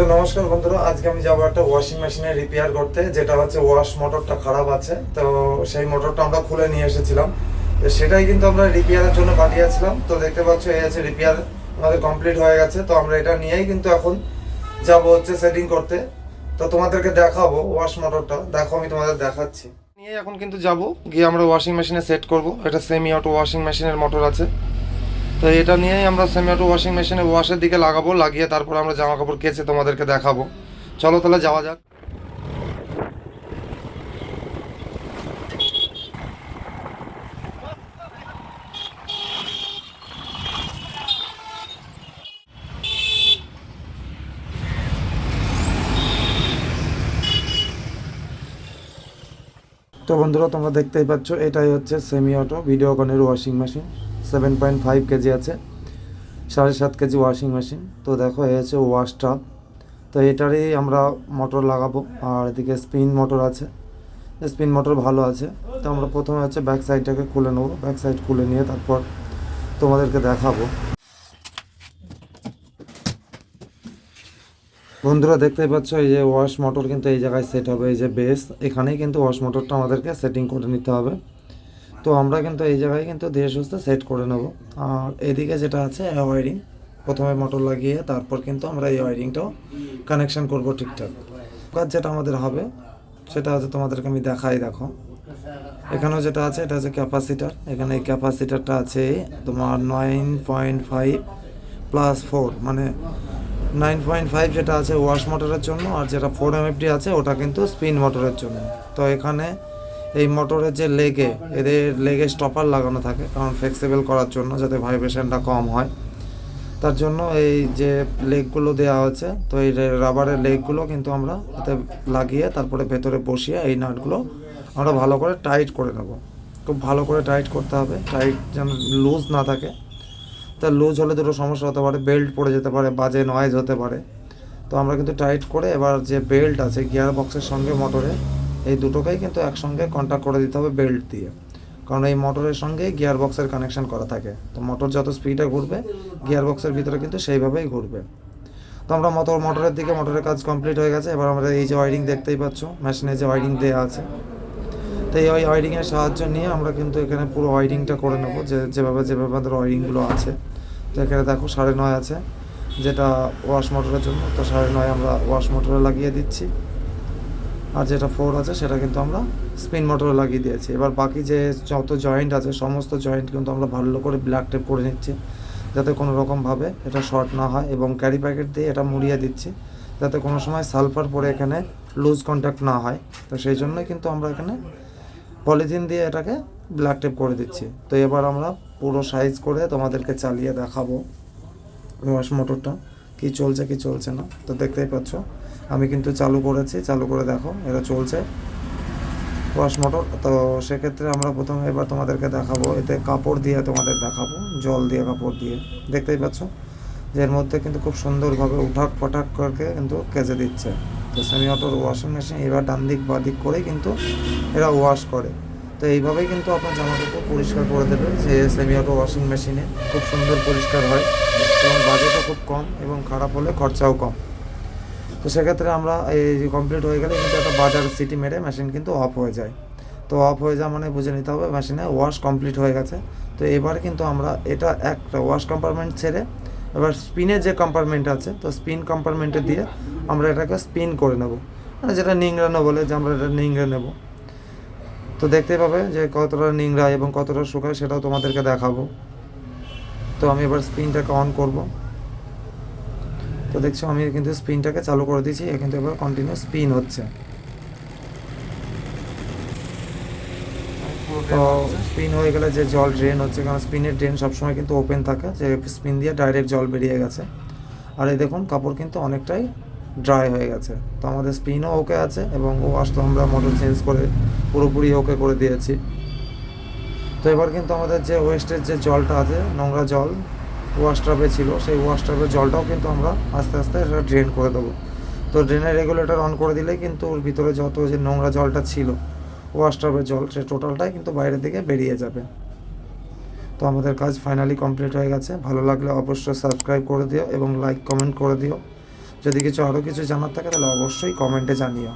তো নমস্কার বন্ধুরা, আজকে আমি যাব একটা ওয়াশিং মেশিনের রিপেয়ার করতে, যেটা হচ্ছে ওয়াশ মোটরটা খারাপ আছে। তো সেই মোটরটা আমরা খুলে নিয়ে এসেছিলাম। তো সেটাই কিন্তু আমরা রিপেয়ারের জন্য পাঠিয়েছিলাম। তো দেখতে পাচ্ছ, এই আছে রিপেয়ার আমাদের কমপ্লিট হয়ে গেছে। তো আমরা এটা নিয়েই কিন্তু এখন যাব হচ্ছে সেটিং করতে। তো তোমাদেরকে দেখাবো ওয়াশ মোটরটা দেখো, আমি তোমাদের দেখাচ্ছি। নিয়ে এখন কিন্তু যাব, গিয়ে আমরা ওয়াশিং মেশিনে সেট করব। এটা সেমি অটো ওয়াশিং মেশিনের মোটর আছে। তো এটা নিয়েই আমরা সেমি অটো ওয়াশিং মেশিনে ওয়াশের দিকে লাগাবো, লাগিয়ে তারপর আমরা জামা কাপড় কেচে তোমাদেরকে দেখাবো। চলো তাহলে যাওয়া যাক। তো বন্ধুরা, তোমরা দেখতেই পাচ্ছ, এটাই হচ্ছে semi auto ভিডিওকনের washing machine seven point five kg আছে, সাড়ে সাত কেজি ওয়াশিং মেশিন তো দেখো, এই হচ্ছে ওয়াশ টাব তো এটারই আমরা মোটর লাগাবো, আর এদিকে স্পিন মোটর আছে। স্পিন মোটর ভালো আছে। তো আমরা প্রথমে হচ্ছে ব্যাক সাইডটাকে খুলে নেব। ব্যাক সাইড খুলে নিয়ে তারপর তোমাদেরকে দেখাবো। বন্ধুরা, দেখতেই পাচ্ছ, এই যে ওয়াশ মোটর কিন্তু এই জায়গায় সেট হবে। এই যে বেস এখানেই কিন্তু ওয়াশ মোটরটা আমাদেরকে সেটিং করে নিতে হবে। তো আমরা কিন্তু এই জায়গায় কিন্তু ধীরে সুস্থে সেট করে নেব। আর এদিকে যেটা আছে ওয়ারিং প্রথমে মোটর লাগিয়ে তারপর কিন্তু আমরা এই ওয়ারিংটাও কানেকশন করব ঠিকঠাক। কাজ যেটা আমাদের হবে, সেটা হচ্ছে তোমাদেরকে আমি দেখাই, দেখো। এখানেও যেটা আছে, এটা হচ্ছে ক্যাপাসিটার এখানে এই ক্যাপাসিটারটা আছে তোমার nine point five plus four মানে নাইন পয়েন্ট ফাইভ যেটা আছে ওয়াশ মোটরের জন্য, আর যেটা ফোর এমএফডি আছে, ওটা কিন্তু স্পিন মোটরের জন্য। তো এখানে এই মোটরের যে লেগে, এদের লেগে স্টপার লাগানো থাকে, কারণ ফ্লেক্সিবল করার জন্য যাতে ভাইব্রেশনটা কম হয়। তার জন্য এই যে লেগগুলো দেওয়া হয়েছে তো এই রাবারের লেগগুলো কিন্তু আমরা এতে লাগিয়ে তারপরে ভেতরে বসিয়ে এই নাটগুলো আমরা ভালো করে টাইট করে নেব। খুব ভালো করে টাইট করতে হবে টাইট যেন লুজ না থাকে। তা লুজ হলে দুটো সমস্যা হতে পারে বেল্ট পড়ে যেতে পারে, বাজে নয়েজ হতে পারে। তো আমরা কিন্তু টাইট করে এবার যে বেল্ট আছে গিয়ার বক্সের সঙ্গে মোটরে এই দুটোকেই কিন্তু একসঙ্গে কন্ট্যাক্ট করে দিতে হবে বেল্ট দিয়ে। কারণ এই মোটরের সঙ্গে গিয়ার বক্সের কানেকশন করা থাকে। তো মোটর যত স্পিডে ঘুরবে গিয়ার বক্সের ভিতরে কিন্তু সেইভাবেই ঘুরবে। তো আমরা মোটর মোটরের দিকে মোটরের কাজ কমপ্লিট হয়ে গেছে। এবার আমরা এই যে ওয়ারিং দেখতেই পাচ্ছ মেশিনে যে ওয়ারিং দেওয়া আছে। তো এই ওই ওয়ারিংয়ের সাহায্য নিয়ে আমরা কিন্তু এখানে পুরো ওয়ারিংটা করে নেব, যে যেভাবে যেভাবে আমাদের ওয়ারিংগুলো আছে। তো এখানে দেখো সাড়ে নয় আছে, যেটা ওয়াশ মোটরের জন্য। তো সাড়ে নয় আমরা ওয়াশ মোটরে লাগিয়ে দিচ্ছি। আর যেটা ফোর আছে, সেটা কিন্তু আমরা স্পিন মোটরে লাগিয়ে দিয়েছি। এবার বাকি যে যত জয়েন্ট আছে, সমস্ত জয়েন্ট কিন্তু আমরা ভালো করে ব্ল্যাক টেপ করে নিচ্ছি, যাতে কোনো রকমভাবে এটা শর্ট না হয় এবং ক্যারি প্যাকেট দিয়ে এটা মুড়িয়ে দিচ্ছি, যাতে কোনো সময় সালফার পরে এখানে লুজ কন্ট্যাক্ট না হয়। তো সেই জন্যই কিন্তু আমরা এখানে পলিথিন দিয়ে এটাকে ব্ল্যাক টেপ করে দিচ্ছি। তো এবার আমরা পুরো সাইজ করে তোমাদেরকে চালিয়ে দেখাবো। ওয়াশ মোটরটা কি চলছে কি চলছে না। তো দেখতেই পাচ্ছ আমি কিন্তু চালু করেছি, চালু করে দেখো, এটা চলছে। ওয়াশ মোটর, তো সেক্ষেত্রে আমরা প্রথমে এবার তোমাদেরকে দেখাবো, এতে কাপড় দিয়ে তোমাদের দেখাবো, জল দিয়ে কাপড় দিয়ে। দেখতেই পাচ্ছ? যে এর মধ্যে কিন্তু খুব সুন্দরভাবে উঠাক পটাক করে কিন্তু কেচে দিচ্ছে। তো সেমি অটোর ওয়াশিং মেশিন এবার ডান দিক, বা দিক করেই কিন্তু এরা ওয়াশ করে। তো এইভাবেই কিন্তু আপনার জামা কাপড় পরিষ্কার করে দেবে, যে সেমি অটো ওয়াশিং মেশিনে খুব সুন্দর পরিষ্কার হয়। এবং বাজেটও খুব কম এবং খারাপ হলে খরচাও কম। তো সেক্ষেত্রে আমরা এই কমপ্লিট হয়ে গেলে কিন্তু একটা বাজার সিটি মেরে মেশিন কিন্তু অফ হয়ে যায়। তো অফ হয়ে যাওয়া মানে বুঝে নিতে হবে মেশিনে ওয়াশ কমপ্লিট হয়ে গেছে। তো এবার কিন্তু আমরা এটা একটা ওয়াশ কম্পার্টমেন্ট ছেড়ে এবার স্পিনের যে কম্পার্টমেন্ট আছে, তো স্পিন কম্পার্টমেন্টে দিয়ে আমরা এটাকে স্পিন করে নেব। মানে যেটা নিংড়ানো বলে যে আমরা এটা নিংড়ে নেব। তো দেখতে পাবে যে কতটা নিংড়ায় এবং কতটা শুকায় সেটাও তোমাদেরকে দেখাবো। তো আমি এবার স্পিনটাকে অন করব। তো দেখছ আমি কিন্তু স্পিনটাকে চালু করে দিয়েছি এ কিন্তু এবার কন্টিনিউ স্পিন হচ্ছে। তো স্পিন হয়ে গেলে যে জল ড্রেন হচ্ছে কারণ স্পিনের ড্রেন সবসময় কিন্তু ওপেন থাকে যে স্পিন দিয়ে ডাইরেক্ট জল বেরিয়ে গেছে। আর এই দেখুন কাপড় কিন্তু অনেকটাই ড্রাই হয়ে গেছে। তো আমাদের স্পিনও ওকে আছে এবং ওয়াশ তো আমরা মোটর চেঞ্জ করে পুরোপুরি ওকে করে দিয়েছি। তো এবার কিন্তু আমাদের যে ওয়েস্টের যে জলটা আছে নোংরা জল ওয়াশ টাবে ছিল, সেই ওয়াশ টাবের জলটাও কিন্তু আমরা আস্তে আস্তে সেটা ড্রেন করে দেবো। তো ড্রেনের রেগুলেটর অন করে দিলেই কিন্তু ওর ভিতরে যত যে নোংরা জলটা ছিল ওয়াশ টাবের জল সে টোটালটাই কিন্তু বাইরের দিকে বেরিয়ে যাবে। তো আমাদের কাজ ফাইনালি কমপ্লিট হয়ে গেছে। ভালো লাগলে অবশ্যই সাবস্ক্রাইব করে দিও এবং লাইক কমেন্ট করে দিও। যদি কিছু আরও কিছু জানার থাকে তাহলে অবশ্যই কমেন্টে জানিও।